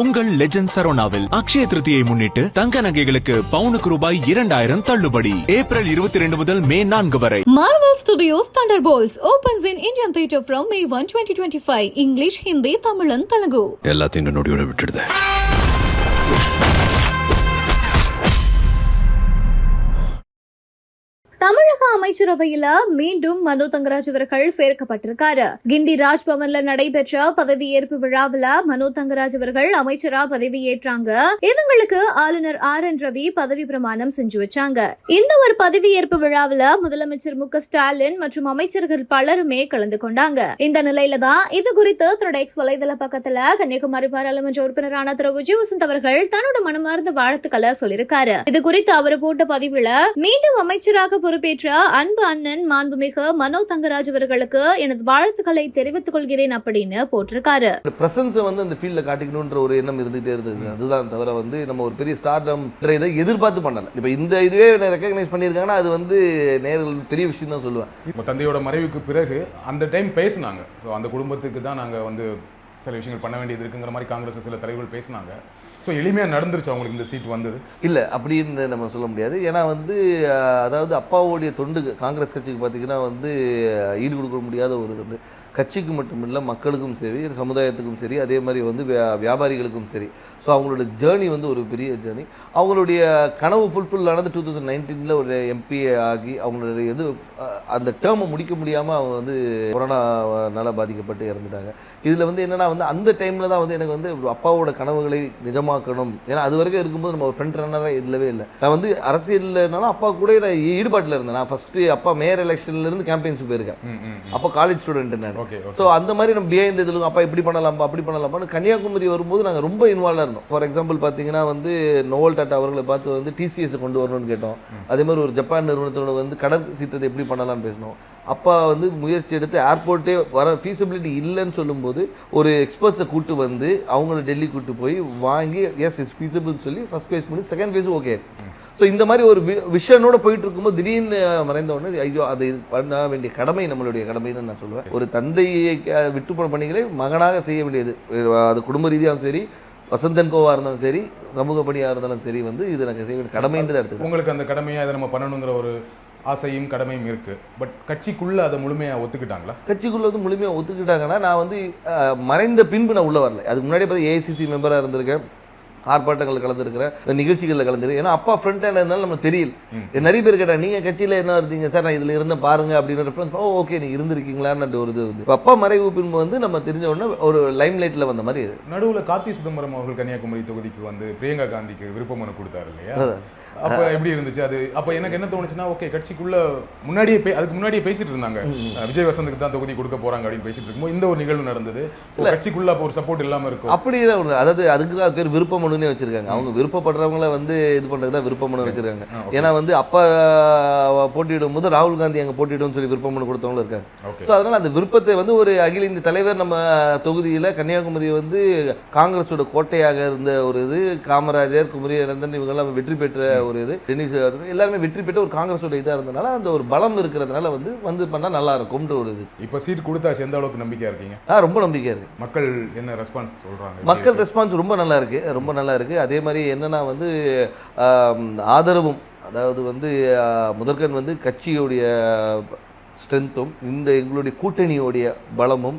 உங்கள் லெஜண்ட் சரோனாவில் அக்ஷய திருதியை முன்னிட்டு தங்க நகைகளுக்கு பவுனுக்கு ரூபாய் இரண்டாயிரம் தள்ளுபடி ஏப்ரல் இருபத்தி ரெண்டு முதல் மே நான்கு வரை Marvel Studios Thunderbolts opens in Indian theatre from May 1, 2025. English, Hindi, Tamil and Telugu. எல்லாத்தையும் இந்த நொடியோட விட்டுடுது அமைச்சரவையில மீண்டும் மனோ தங்கராஜ் அவர்கள் சேர்க்கப்பட்டிருக்காரு. கிண்டி ராஜ்பவன்ல நடைபெற்ற பதவியேற்பு விழாவில் மனோ தங்கராஜ் அவர்கள் அமைச்சரா பதவியேற்றாங்க இவங்களுக்கு ஆளுநர் ஆர் என் ரவி பதவி பிரமாணம் செஞ்சு வச்சாங்க. இந்த ஒரு பதவியேற்பு விழாவுல முதலமைச்சர் மு ஸ்டாலின் மற்றும் அமைச்சர்கள் பலருமே கலந்து கொண்டாங்க. இந்த நிலையில தான் இது குறித்து தன்னோட எக்ஸ் வலைதள பக்கத்துல கன்னியாகுமரி பாராளுமன்ற உறுப்பினரான திரு. விஜய் வசந்த் அவர்கள் தன்னோட மனமார்ந்த வாழ்த்துக்களை சொல்லியிருக்காரு. இது குறித்து அவர் போட்ட பதிவுல மீண்டும் அமைச்சராக பொறுப்பேற்ற அன்பு அண்ணன் மாண்புமிகு மனோ தங்கராஜ் அவர்களுக்கு எனது வாழ்த்துக்களை தெரிவித்துக் கொள்கிறேன் அப்படின்னு போட்டிருக்காரு. ப்ரெசன்ஸை வந்து அந்த ஃபீல்டில் காட்டிக்கணுன்ற ஒரு எண்ணம் இருந்துகிட்டே இருந்தது. அதுதான் தவிர வந்து நம்ம ஒரு பெரிய ஸ்டார்டம் இதை எதிர்பார்த்து பண்ணலை. இப்போ இந்த இதுவே ரெக்கக்னைஸ் பண்ணியிருக்காங்கன்னா அது வந்து நேர்கள் பெரிய விஷயம் தான் சொல்லுவேன். இப்போ தந்தையோட மறைவுக்கு பிறகு அந்த டைம் பேசுனாங்க. ஸோ அந்த குடும்பத்துக்கு தான் நாங்கள் வந்து சில விஷயங்கள் பண்ண வேண்டியது இருக்குங்கிற மாதிரி காங்கிரஸ் சில தலைவர்கள் பேசினாங்க. ஸோ எளிமையாக நடந்துருச்சு அவங்களுக்கு இந்த சீட் வந்தது? இல்லை அப்படின்னு நம்ம சொல்ல முடியாது. ஏன்னா வந்து அதாவது அப்பாவுடைய தொண்டு காங்கிரஸ் கட்சிக்கு பார்த்தீங்கன்னா வந்து ஈடு கொடுக்க முடியாத ஒரு தொண்டு. கட்சிக்கு மட்டும் இல்லை மக்களுக்கும் சரி சமுதாயத்துக்கும் சரி அதே மாதிரி வந்து வியா- வியாபாரிகளுக்கும் சரி. ஸோ அவங்களோட ஜேர்னி வந்து ஒரு பெரிய ஜேர்னி அவங்களுடைய கனவு ஃபுல்ஃபில் ஆனது டூ தௌசண்ட் நைன்டீனில் ஒரு எம்பி ஆகி அவங்களுடைய இது அந்த டேர்மை முடிக்க முடியாமல் அவங்க வந்து கொரோனானால பாதிக்கப்பட்டு இறந்துட்டாங்க. இதில் வந்து என்னன்னா வந்து அந்த டைமில் தான் வந்து எனக்கு வந்து அப்பாவோட கனவுகளை நிஜமாக்கணும். ஏன்னா அது வரைக்கும் இருக்கும்போது நம்ம ஒரு ஃப்ரண்ட் ரன்னராக இல்லவே இல்லை. நான் வந்து அரசியல்னாலும் அப்பா கூட நான் ஈடுபாட்டில் இருந்தேன். நான் ஃபஸ்ட்டு அப்பா மேயர் எலெக்ஷன்லேருந்து கேம்பெயின்ஸ் போயிருக்கேன். அப்போ காலேஜ் ஸ்டூடெண்ட் நான். ஸோ அந்த மாதிரி நம்ம பிஹைண்ட் இதில் அப்பா இப்படி பண்ணலாமா அப்படி பண்ணலாமான்னு கன்னியாகுமரி வரும்போது நாங்கள் ரொம்ப இன்வால்வாக இருந்தோம். ஃபார் எக்ஸாம்பிள் பார்த்தீங்கன்னா வந்து நோவல் டாட்டா அவர்களை பார்த்து வந்து டிசிஎஸ் கொண்டு வரணும்னு கேட்டோம். அதே மாதிரி ஒரு ஜப்பான் நிறுவனத்தோட வந்து கடல் சீத்தத்தை எப்படி பண்ணலாம்னு பேசினோம். அப்பா வந்து முயற்சி எடுத்து ஏர்போர்ட்டே வர ஃபீஸிபிலிட்டி இல்லைன்னு சொல்லும்போது ஒரு எக்ஸ்பர்ட்ஸை கூட்டு வந்து அவங்கள டெல்லி கூட்டு போய் வாங்கி எஸ் இஸ் ஃபீஸபிள்னு சொல்லி ஃபஸ்ட் ஃபேஸ் பண்ணி செகண்ட் ஃபேஸ் ஓகே ஸோ இந்த மாதிரி ஒரு வி விஷனோட போயிட்டு இருக்கும்போது திடீர்னு மறைந்த உடனே ஐயோ அது பண்ண வேண்டிய கடமை நம்மளுடைய கடமைன்னு நான் சொல்லுவேன். ஒரு தந்தையை க- விட்டு போன பணிகளை மகனாக செய்ய வேண்டியது. அது குடும்ப ரீதியாகவும் சரி வசந்தன் கோவா இருந்தாலும் சரி சமூக பணியாக இருந்தாலும் சரி வந்து இது எனக்கு செய்ய வேண்டிய கடமைன்றதை எடுத்துக்கிறேன் உங்களுக்கு அந்த கடமையை அதை நம்ம பண்ணணுங்கிற ஒரு ஆசையும் கடமையும் இருக்கு. பட் கட்சிக்குள்ள அதை முழுமையாக ஒத்துக்கிட்டாங்களா? கட்சிக்குள்ள வந்து முழுமையாக ஒத்துக்கிட்டாங்கன்னா நான் வந்து மறைந்த பின்பு நான் உள்ளே வரல. அதுக்கு முன்னாடி பார்த்து ஏஐசிசி மெம்பராக இருந்திருக்கேன். ஆர்ப்பாட்டங்களில் கலந்துருக்கிறேன் நிகழ்ச்சிகளில் கலந்துருக்கேன் ஏன்னா அப்பா ஃப்ரண்ட் ஹேண்ட் இருந்தாலும் நமக்கு தெரியல. நிறைய பேர் கேட்டாங்க நீங்கள் கட்சியில் என்ன இருந்தீங்க? சார் நான் இதில் இருந்தேன் பாருங்க அப்படின்னு ரெஃபரன்ஸ் ஓ ஓகே நீ இருந்திருக்கீங்களான்னு ஒரு இது வந்து அப்பா மறைவு பின்பு வந்து நம்ம தெரிஞ்ச உடனே ஒரு லைம் லைட்டில் வந்த மாதிரி. நடுவில் கார்த்தி சிதம்பரம் அவர்கள் கன்னியாகுமரி தொகுதிக்கு வந்து பிரியங்கா காந்திக்கு விருப்ப மனு கொடுத்தாரு இல்லையா. அப்ப எப்படி இருந்துச்சு? அது அப்ப எனக்கு என்ன தோணுச்சுன்னா ஓகே கட்சிக்குள்ள முன்னாடியே அதுக்கு முன்னாடியே பேசிட்டு இருந்தாங்க. விஜய் வசந்துக்கு தான் தொகுதி கொடுக்க போறாங்க அப்படின்னு பேசிட்டு இருக்கும்போது இந்த ஒரு நிகழ்வு நடந்தது. கட்சிக்குள்ள அப்போ ஒரு சப்போர்ட் இல்லாம இருக்கும். அப்படி. அதாவது அதுக்கு தான் பேர் விருப்ப மனுனே வச்சிருக்காங்க. அவங்க விருப்பப்படுறவங்கள வந்து இது பண்ணுறது தான் விருப்ப மனு வச்சிருக்காங்க. ஏன்னா வந்து அப்பா போட்டியிடும் போது ராகுல் காந்தி அங்கே போட்டியிடும் சொல்லி விருப்ப மனு கொடுத்தவங்களும் இருக்காங்க. ஸோ அதனால் அந்த விருப்பத்தை வந்து ஒரு அகில இந்திய தலைவர் நம்ம தொகுதியில் கன்னியாகுமரி வந்து காங்கிரஸோட கோட்டையாக இருந்த ஒரு இது காமராஜர் குமரி அனந்தன் இவங்கெல்லாம் வெற்றி பெற்ற ஒரு இது. டென்னிஸ் எல்லாருமே வெற்றி பெற்ற ஒரு காங்கிரஸோட இதாக இருந்தனால அந்த ஒரு பலம் இருக்கிறதுனால வந்து வந்து பண்ணால் நல்லா இருக்கும்ன்ற ஒரு இது. இப்போ சீட் கொடுத்தாச்சு. எந்த அளவுக்கு நம்பிக்கையா இருக்கீங்க? ஆ ரொம்ப நம்பிக்கையாக இருக்குது மக்கள் என்ன ரெஸ்பான்ஸ் சொல்றாங்க? மக்கள் ரெஸ்பான்ஸ் ரொம்ப நல்லா இருக்கு. ரொம்ப நல்லா இருக்கு. அதே மாதிரி என்னன்னா வந்து ஆதரவும் அதாவது வந்து முதற்கன் முதற்கண் வந்து கட்சியுடைய ஸ்ட்ரென்த்தும் இந்த எங்களுடைய கூட்டணியோடைய பலமும்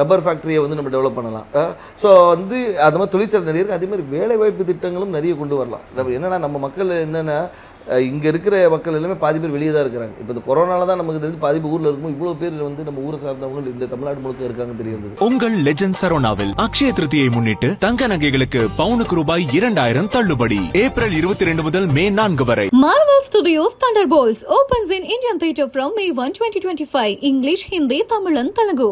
ரப்பர் ஃபேக்ட்ரியை வந்து நம்ம டெவலப் பண்ணலாம். ஸோ வந்து அது மாதிரி தொழிற்சாலை நிறைய இருக்குது அதே மாதிரி வேலைவாய்ப்பு திட்டங்களும் நிறைய கொண்டு வரலாம். என்னென்னா நம்ம மக்கள் என்னென்னா இங்கே இருக்கிற மக்கள் எல்லாமே பாதி பேர் வெளியே தான் இருக்கிறாங்க இப்போ இந்த கொரோனால தான் நமக்கு தெரிஞ்சு பாதி ஊரில் இருக்கும் இவ்வளோ பேர் வந்து நம்ம ஊரை சார்ந்தவங்க இந்த தமிழ்நாடு முழுக்க இருக்காங்க தெரிய வந்தது உங்கள் லெஜண்ட் சரோனாவில் அக்ஷய திருத்தியை முன்னிட்டு தங்க நகைகளுக்கு பவுனுக்கு ரூபாய் இரண்டாயிரம் தள்ளுபடி ஏப்ரல் இருபத்தி ரெண்டு முதல் மே நான்கு வரை Marvel Studios Thunderbolts opens in Indian theatre from May 1, 2025. English, Hindi, Tamil and Telugu.